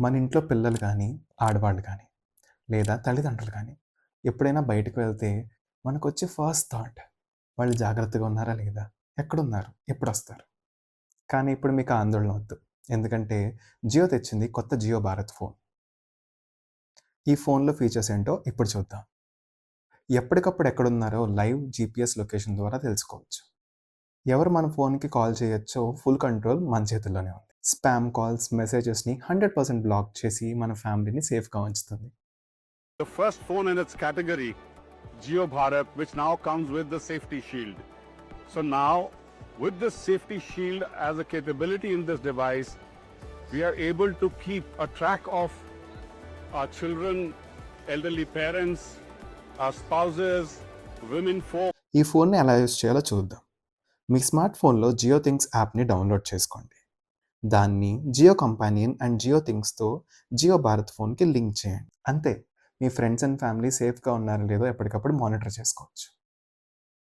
మన ఇంట్లో పిల్లలు కానీ ఆడవాళ్ళు కానీ లేదా తల్లిదండ్రులు కానీ ఎప్పుడైనా బయటకు వెళ్తే మనకు వచ్చే ఫస్ట్ థాట్ వాళ్ళు జాగ్రత్తగా ఉన్నారా లేదా? ఎక్కడున్నారు? ఎప్పుడు వస్తారు కానీ ఇప్పుడు మీకు ఆందోళన వద్దు. ఎందుకంటే జియో తెచ్చింది కొత్త జియో భారత్ ఫోన్. ఈ ఫోన్లో ఫీచర్స్ ఏంటో ఇప్పుడు చూద్దాం. ఎప్పటికప్పుడు ఎక్కడున్నారో లైవ్ జీపీఎస్ లొకేషన్ ద్వారా తెలుసుకోవచ్చు. ఎవరు మన ఫోన్కి కాల్ చేయొచ్చో ఫుల్ కంట్రోల్ మన చేతుల్లోనే ఉంది. స్పామ్ కాల్స్ మెసేజెస్ని హండ్రెడ్ పర్సెంట్ బ్లాక్ చేసి మన ఫ్యామిలీని సేఫ్గా ఉంచుతుంది The first phone in its category, Geo Bharat, which now comes with the safety shield. So now, with this safety shield as a capability in this device, we are able to keep a track of our children, elderly parents, our spouses, women folk. ఈ ఫోన్ని ఎలా use చేయాలో చూద్దాం మీ smart ఫోన్లో Jio things యాప్ని download చేసుకోండి దాన్ని Jio companion and Jio థింగ్స్తో జియో భారత్ ఫోన్కి లింక్ చేయండి. అంతే. మీ ఫ్రెండ్స్ అండ్ ఫ్యామిలీ సేఫ్గా ఉన్నారో లేదో ఎప్పటికప్పుడు మానిటర్ చేసుకోవచ్చు.